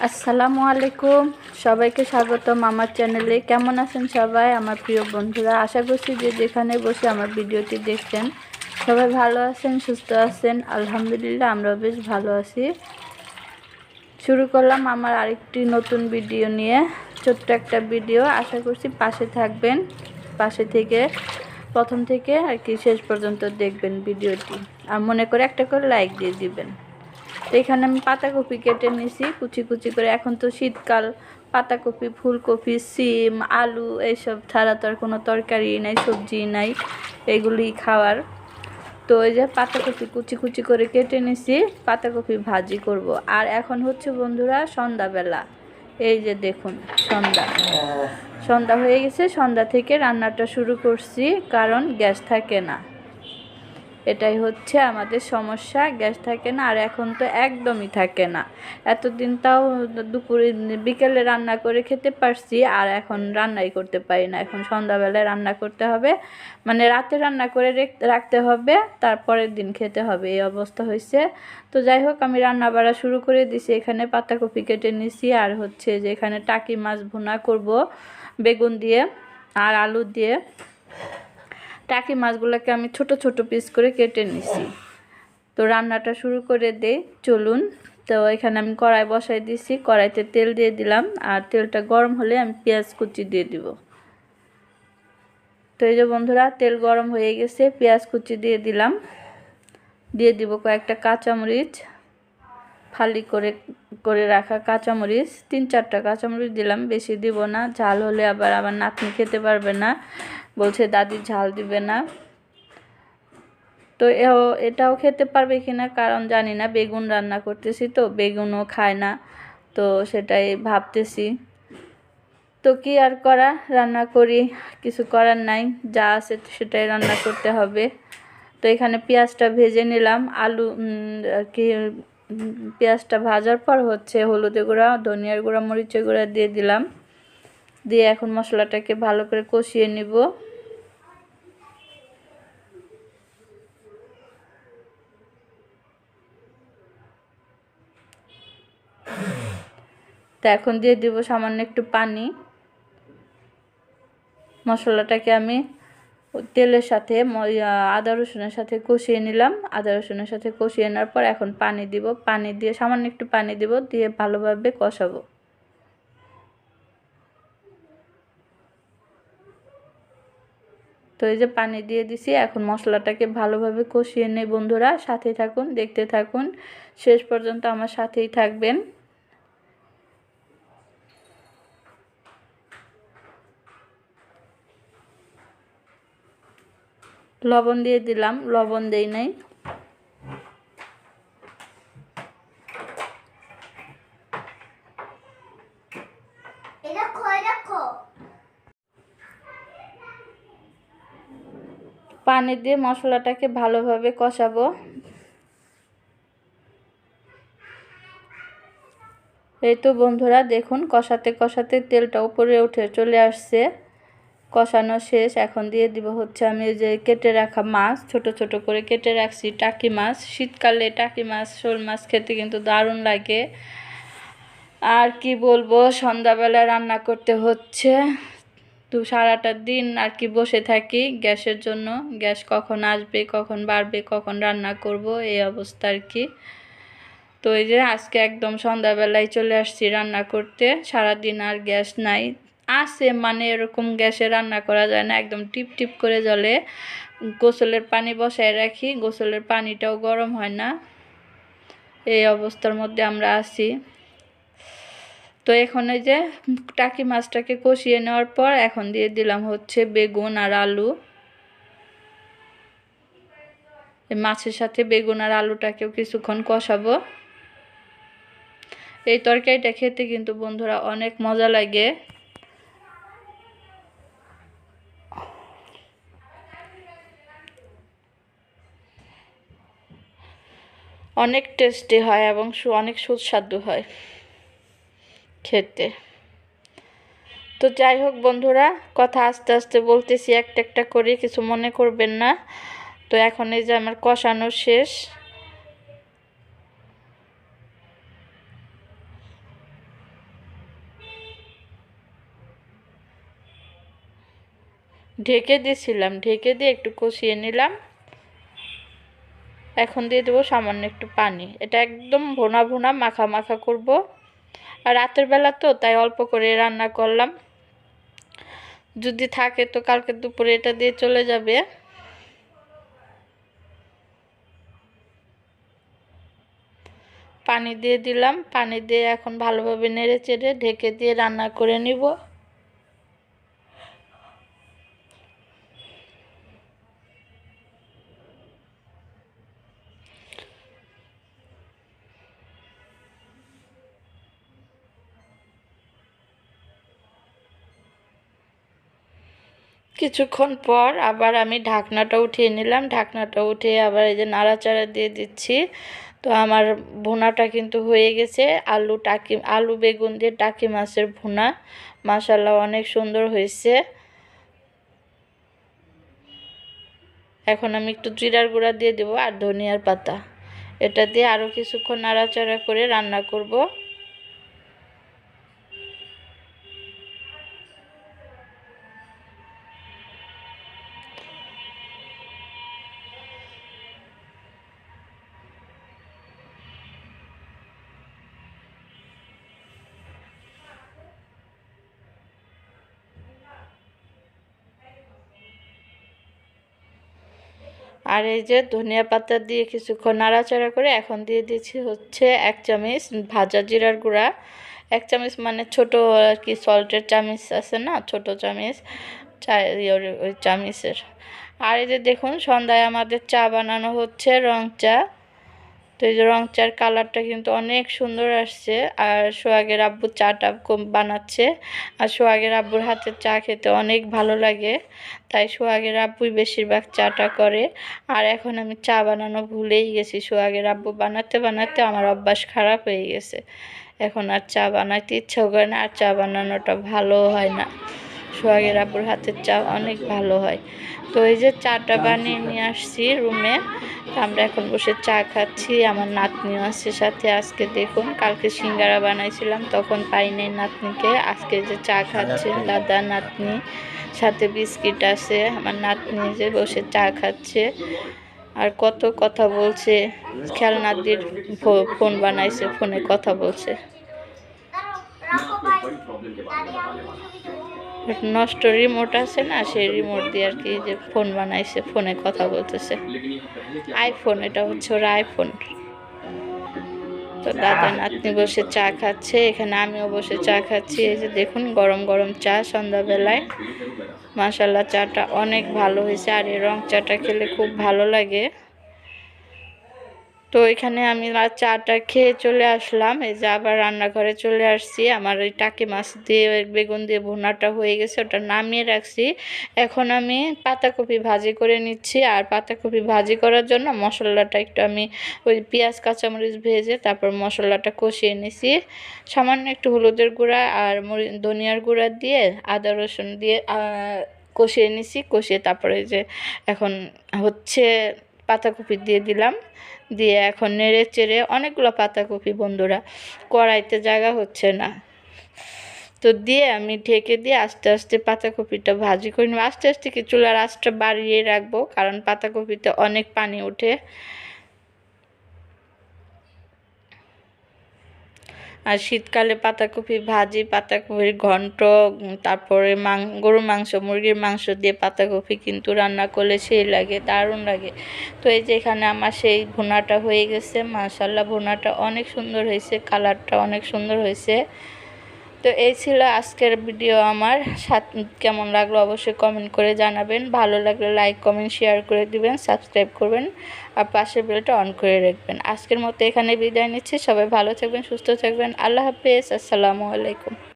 আসসালামু আলাইকুম। সবাইকে স্বাগতম আমার চ্যানেলে। কেমন আছেন সবাই? আমার প্রিয় বন্ধুরা, আশা করছি যে যেখানে বসে আমার ভিডিওটি দেখছেন, সবাই ভালো আছেন, সুস্থ আছেন। আলহামদুলিল্লাহ, আমরাও বেশ ভালো আছি। শুরু করলাম আমার আরেকটি নতুন ভিডিও নিয়ে, ছোট্ট একটা ভিডিও। আশা করছি পাশে থাকবেন, পাশে থেকে, প্রথম থেকে আর কি শেষ পর্যন্ত দেখবেন ভিডিওটি। আর মনে করে একটা করে লাইক দিয়ে দিবেন। তো এখানে আমি পাতাকপি কেটে নিয়েছি কুচি কুচি করে। এখন তো শীতকাল, পাতাকপি, ফুলকপি, সিম, আলু এইসব ছাড়া তো আর কোনো তরকারি নাই, সবজি নাই, এগুলি খাওয়ার। তো এই যে পাতাকপি কুচি কুচি করে কেটে নিয়েছি পাতাকপি ভাজি করব। আর এখন হচ্ছে বন্ধুরা সন্ধ্যাবেলা। এই যে দেখুন, সন্ধ্যা। সন্ধ্যা হয়ে গেছে, সন্ধ্যা থেকে রান্নাটা শুরু করছি, কারণ গ্যাস থাকে না। এটাই হচ্ছে আমাদের সমস্যা, গ্যাস থাকে না, আর এখন তো একদমই থাকে না। এতদিন তাও দুপুরে বিকেলে রান্না করে খেতে পারছি, আর এখন রান্নাই করতে পারি না। এখন সন্ধ্যাবেলায় রান্না করতে হবে মানে রাতে রান্না করে রেখ- রাখতে হবে, তারপরের দিন খেতে হবে, এই অবস্থা হয়েছে। তো যাই হোক, আমি রান্না বাড়া শুরু করে দিছি, এখানে পাতাকপি কেটে নিছি, আর হচ্ছে যে এখানে টাকি মাছ ভুনা করব, বেগুন দিয়ে আর আলু দিয়ে। টাকি মাছগুলোকে আমি ছোট ছোট পিস করে কেটে নিছি। তো রান্নাটা শুরু করে দে, চলুন। তো এখানে আমি কড়াই বসাই দিছি, কড়াইতে তেল দিয়ে দিলাম, আর তেলটা গরম হলে আমি পেঁয়াজ কুচি দিয়ে দিব। তো এই যে বন্ধুরা, তেল গরম হয়ে গেছে, পেঁয়াজ কুচি দিয়ে দিলাম। দিয়ে দিব কয়েকটা কাঁচামরিচ ফালি করে করে রাখা কাঁচামরিচ, তিন চারটা কাঁচামরিচ দিলাম, বেশি দিব না, ঝাল হলে আবার আমার নাতনি খেতে পারবে না। বলছে, দাদি, ঝাল দিবে না। তো এটাও খেতে পারবে কিনা কারণ জানি না, বেগুন রান্না করতেছি তো, বেগুনও খায় না, তো সেটাই ভাবতেছি। তো কি আর করা, রান্না করি, কিছু করার নাই, যা আছে সেটাই রান্না করতে হবে। তো এখানে পেঁয়াজটা ভেজে নিলাম, আলু আর কি পেঁয়াজটা ভাজার পর হচ্ছে হলুদের গুঁড়া, ধনিয়ার গুঁড়া, মরিচের গুঁড়া দিয়ে দিলাম। দিয়ে এখন মশলাটাকে ভালো করে কষিয়ে নিব। তো এখন দিয়ে দিব সামান্য একটু পানি। মশলাটাকে আমি তেলের সাথে আদা রসুনের সাথে কষিয়ে নিলাম। আদা রসুনের সাথে কষিয়ে নেওয়ার পর এখন পানি দিব। পানি দিয়ে সামান্য একটু পানি দিব, দিয়ে ভালোভাবে কষাবো। তো এই যে পানি দিয়ে দিছি, এখন মশলাটাকে ভালোভাবে কষিয়ে নেই বন্ধুরা। সাথে থাকুন, দেখতে থাকুন। শেষ পর্যন্ত আমার সাথেই থাকবেন। লবণ দিয়ে দিলাম লবণ দেই নাই। পানি দিয়ে মশলাটাকে ভালোভাবে কষাবো। এই তো বন্ধুরা দেখুন কষাতে কষাতে তেলটা উপরে উঠে চলে আসছে। কষানো শেষ, এখন দিয়ে দিব হচ্ছে আমি যে কেটে রাখা মাছ, ছোট ছোট করে কেটে রাখছি টাকি মাছ। শীতকালে টাকি মাছ, শোল মাছ খেতে কিন্তু দারুণ লাগে। আর কি বলব, সন্ধ্যাবেলা রান্না করতে হচ্ছে। তো সারাটা দিন আর কি বসে থাকি গ্যাসের জন্য। গ্যাস কখন আসবে, কখন বাড়বে, কখন রান্না করব, এই অবস্থা আর কি। তো এই যে আজকে একদম সন্ধ্যাবেলায় চলে আসছি রান্না করতে। সারাদিন আর গ্যাস নাই। আছে মানে এরকম গ্যাসে রান্না করা যায় না, একদম টিপ টিপ করে জলে গোসলের পানি বসায় রাখি, গোসলের পানিটাও গরম হয় না। এই অবস্থার মধ্যে আমরা আছি। তো এখন এই যে টাকি মাছটাকে কষিয়ে নেওয়ার পর এখন দিয়ে দিলাম হচ্ছে বেগুন আর আলু। মাছের সাথে বেগুন আর আলুটাকেও কিছুক্ষণ কষাবো। এই তরকারিটা খেতে কিন্তু বন্ধুরা অনেক মজা লাগে। অনেক টেস্টি হয় এবং অনেক সুস্বাদু হয় খেতে। তো যাই হোক বন্ধুরা, কথা আস্তে আস্তে বলতেছি, একটা একটা করে, কিছু মনে করবেন না। তো এখন এই যে আমার কষানো শেষ। ঢেকে দিয়েছিলাম ঢেকে দিয়ে একটু কষিয়ে নিলাম। এখন দিয়ে দেবো সামান্য একটু পানি। এটা একদম ভোনা ভোনা মাখা মাখা করব। আর রাতের বেলা তো, তাই অল্প করে রান্না করলাম। যদি থাকে তো কালকে দুপুরে এটা দিয়ে চলে যাবে। পানি দিয়ে দিলাম। পানি দিয়ে এখন ভালোভাবে নেড়ে চেড়ে ঢেকে দিয়ে রান্না করে নিব। কিছুক্ষণ পর আবার আমি ঢাকনাটা উঠিয়ে নিলাম। ঢাকনাটা উঠিয়ে আবার এই যে নাড়াচাড়া দিয়ে দিচ্ছি। তো আমার ভুনাটা কিন্তু হয়ে গেছে। আলু টাকি, আলু বেগুন দিয়ে টাকি মাছের ভুনা। মাসাল্লাহ অনেক সুন্দর হয়েছে। এখন আমি একটু জিরার গুঁড়া দিয়ে দেবো আর ধনিয়ার পাতা। এটা দিয়ে আরও কিছুক্ষণ নাড়াচাড়া করে রান্না করব। আর এই যে ধনিয়া পাতা দিয়ে কিছুক্ষণ নাড়াচাড়া করে এখন দিয়ে দিচ্ছি হচ্ছে এক চামচ ভাজা জিরার গুঁড়া। এক চামিচ মানে ছোট আর কি সল্টের চামিচ আছে না? ছোট চামিচ। চা ইয়ে- ওই চামচের। আর এই যে দেখুন সন্ধ্যায় আমাদের চা বানানো হচ্ছে রং চা। তো এই যে রং চার কালারটা কিন্তু অনেক সুন্দর আসছে। আর সোহাগের আব্বু চাটা বানাচ্ছে। আর সোহাগের আব্বুর হাতের চা খেতে অনেক ভালো লাগে। তাই সোহাগের আব্বুই বেশিরভাগ চাটা করে। আর এখন আমি চা বানানো ভুলেই গেছি। সোহাগের আব্বু বানাতে বানাতে আমার অভ্যাস খারাপ হয়ে গেছে। এখন আর চা বানাইতে ইচ্ছাও করে না। আর চা বানানোটা ভালো হয় না। সোহাগের আব্বুর হাতের চা অনেক ভালো হয়। তো এই যে চাটা বানিয়ে নিয়ে আসছি রুমে। তো আমরা এখন বসে চা খাচ্ছি। আমার নাতনিও আছে সাথে। আজকে দেখুন কালকে সিঙ্গারা বানাইছিলাম তখন পাই নাই নাতনিকে। আজকে যে চা খাচ্ছে দাদা নাতনি। সাথে বিস্কিট আছে। আমার নাতনি যে বসে চা খাচ্ছে। আর কত কথা বলছে। খেলনাদির ফো- ফোন বানাইছে ফোনে কথা বলছে। নষ্ট রিমোট আছে না, সেই রিমোট দিয়ে আর কি যে ফোন বানাইছে ফোনে কথা বলতেছে। আইফোন এটা হচ্ছে ওর আইফোন তো দাদা নাতনি বসে চা খাচ্ছে, এখানে আমিও বসে চা খাচ্ছি। এই যে দেখুন, গরম গরম চা সন্ধ্যাবেলায়। মাসাল্লাহ চাটা অনেক ভালো হয়েছে, আর এই রং চাটা খেলে খুব ভালো লাগে। তো এখানে আমি চাটা খেয়ে চলে আসলাম। এই যে আবার রান্নাঘরে চলে আসছি। আমার ওই টাকি মাছ দিয়ে বেগুন দিয়ে ভুনাটা হয়ে গেছে, ওটা নামিয়ে রাখছি। এখন আমি পাতাকপি ভাজি করে নিচ্ছি। আর পাতাকপি ভাজি করার জন্য মশলাটা একটু আমি ওই পেঁয়াজ, কাঁচামরিচ ভেজে তারপর মশলাটা কষিয়ে নিছি। সামান্য একটু হলুদের গুঁড়া আর ধনিয়ার গুঁড়া দিয়ে, আদা, রসুন দিয়ে কষিয়ে নিছি। কষিয়ে তারপরে যে এখন হচ্ছে পাতাকপি দিয়ে দিলাম। দিয়ে এখন নেড়ে চেড়ে অনেকগুলো পাতাকপি বন্ধুরা, কড়াইতে জায়গা হচ্ছে না। তো দিয়ে আমি ঢেকে দিয়ে আস্তে আস্তে পাতাকপিটা ভাজি করে নেব। আস্তে আস্তে কি চুলার বাড়িয়ে রাখব, কারণ পাতাকপিতে অনেক পানি ওঠে। আর শীতকালে পাতাকপি ভাজি, পাতাকপির ঘন্ট তারপরে মাং, গরুর মাংস, মুরগির মাংস দিয়ে পাতাকপি কিন্তু রান্না করলে সেই লাগে, দারুণ লাগে। তো এই যে এখানে আমার সেই ভুনাটা হয়ে গেছে, মাশাল্লাহ ভুনাটা অনেক সুন্দর হয়েছে, কালারটা অনেক সুন্দর হয়েছে। তো এই ছিল আজকের ভিডিও আমার। কেমন লাগল অবশ্যই কমেন্ট করে জানাবেন। ভালো লাগলে লাইক কমেন্ট শেয়ার করে দিবেন সাবস্ক্রাইব করবেন আর পাশের বেলটা অন করে রাখবেন। আজকের মতো এখানে বিদায় নিচ্ছি। সবাই ভালো থাকবেন, সুস্থ থাকবেন। আল্লাহ হাফেজ। আসসালামু আলাইকুম।